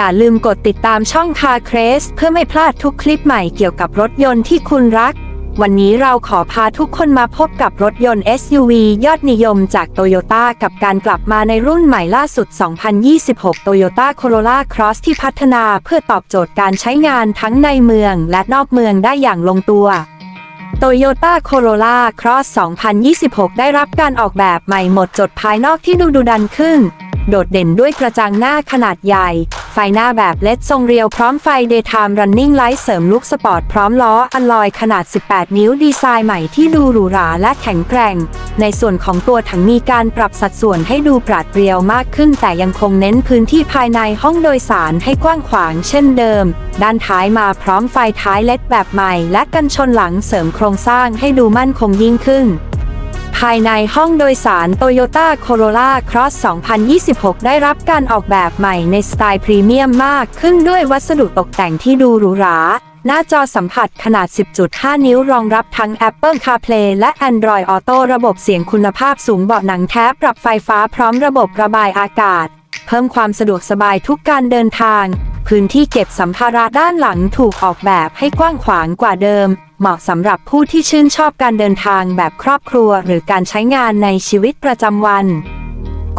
อย่าลืมกดติดตามช่องคาเครสเพื่อไม่พลาดทุกคลิปใหม่เกี่ยวกับรถยนต์ที่คุณรัก วันนี้เราขอพาทุกคนมาพบกับรถยนต์ SUV ยอดนิยมจากโตโยต้ากับการกลับมาในรุ่นใหม่ล่าสุด 2026 Toyota Corolla Cross ที่พัฒนาเพื่อตอบโจทย์การใช้งานทั้งในเมืองและนอกเมืองได้อย่างลงตัว Toyota Corolla Cross 2026 ได้รับการออกแบบใหม่หมดจดภายนอกที่ดูดุดันขึ้น โดดเด่นด้วยกระจังหน้าขนาดใหญ่ ฟหน้าแบบเลดทรงเรียวพร้อมไฟ Daytime Running Light เสริมลุคสปอร์ตพร้อมล้ออัลลอยขนาด 18 นิ้วดีไซน์ใหม่ที่ดูหรูหราและแข็งแกร่ง ในส่วนของตัวถังมีการปรับสัดส่วนให้ดูปราดเปรียวมากขึ้น แต่ยังคงเน้นพื้นที่ภายในห้องโดยสารให้กว้างขวางเช่นเดิม ด้านท้ายมาพร้อมไฟท้ายเลดแบบใหม่ และกันชนหลังเสริมโครงสร้างให้ดูมั่นคงยิ่งขึ้น ภายในห้องโดยสาร Toyota Corolla Cross 2026 ได้รับการออกแบบใหม่ในสไตล์พรีเมียมมากขึ้นด้วยวัสดุตกแต่งที่ดูหรูหรา หน้าจอสัมผัสขนาด 10.5 นิ้วรองรับทั้ง Apple CarPlay และ Android Auto ระบบเสียงคุณภาพสูงเบาะหนังแท้ปรับไฟฟ้าพร้อมระบบระบายอากาศ เพิ่มความสะดวกสบายทุกการเดินทาง พื้นที่เก็บสัมภาระด้านหลังถูกออกแบบให้กว้างขวางกว่าเดิม เหมาะสำหรับผู้ที่ชื่นชอบการเดินทางแบบครอบครัว หรือการใช้งานในชีวิตประจำวัน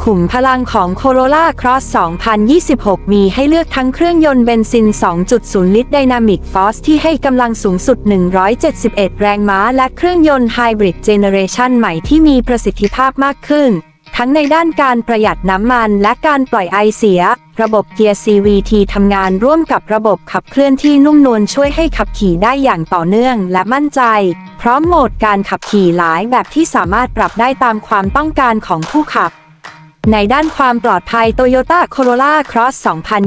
ขุมพลังของ Corolla Cross 2026 มีให้เลือกทั้งเครื่องยนต์เบนซิน 2.0 ลิตร Dynamic Force ที่ให้กำลังสูงสุด 171 แรงม้า และเครื่องยนต์ Hybrid Generation ใหม่ที่มีประสิทธิภาพมากขึ้น ทั้งในด้านการประหยัดน้ำมันและการปล่อยไอเสีย ระบบเกียร์ CVT ทำงานร่วมกับระบบขับเคลื่อนที่นุ่มนวลช่วยให้ขับขี่ได้อย่างต่อเนื่องและมั่นใจ พร้อมโหมดการขับขี่หลายแบบที่สามารถปรับได้ตามความต้องการของผู้ขับ ในด้านความปลอดภัย Toyota Corolla Cross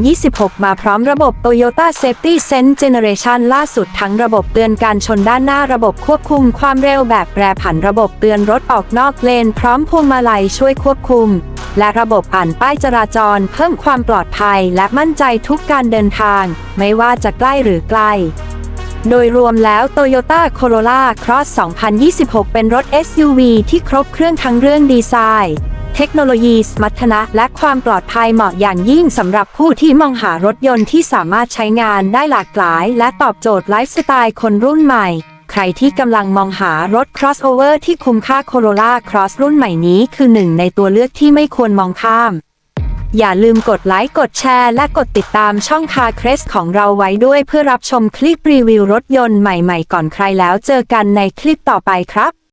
2026 มาพร้อมระบบ Toyota Safety Sense Generation ล่าสุดทั้งระบบเตือนการชนด้านหน้าระบบควบคุมความเร็วแบบแปรผันระบบเตือนรถออกนอกเลน พร้อมพวงมาลัยช่วยควบคุม และระบบอ่านป้ายจราจร เพิ่มความปลอดภัยและมั่นใจทุกการเดินทาง ไม่ว่าจะใกล้หรือไกลโดยรวมแล้ว Toyota Corolla Cross 2026 เป็นรถ SUV ที่ครบเครื่องทั้งเรื่องดีไซน์ เทคโนโลยีสมรรถนะและความปลอดภัยเหมาะอย่างยิ่งสำหรับผู้ที่มองหารถยนต์ที่สามารถใช้งานได้หลากหลาย และตอบโจทย์ไลฟ์สไตล์คนรุ่นใหม่ ใครที่กำลังมองหารถ crossover ที่คุ้มค่า Corolla Cross รุ่นใหม่นี้คือหนึ่งในตัวเลือกที่ไม่ควรมองข้าม อย่าลืมกดไลค์กดแชร์ และกดติดตามช่องคาเครสของเราไว้ด้วยเพื่อรับชมคลิปรีวิวรถยนต์ใหม่ๆ ก่อนใครแล้วเจอกันในคลิปต่อไปครับ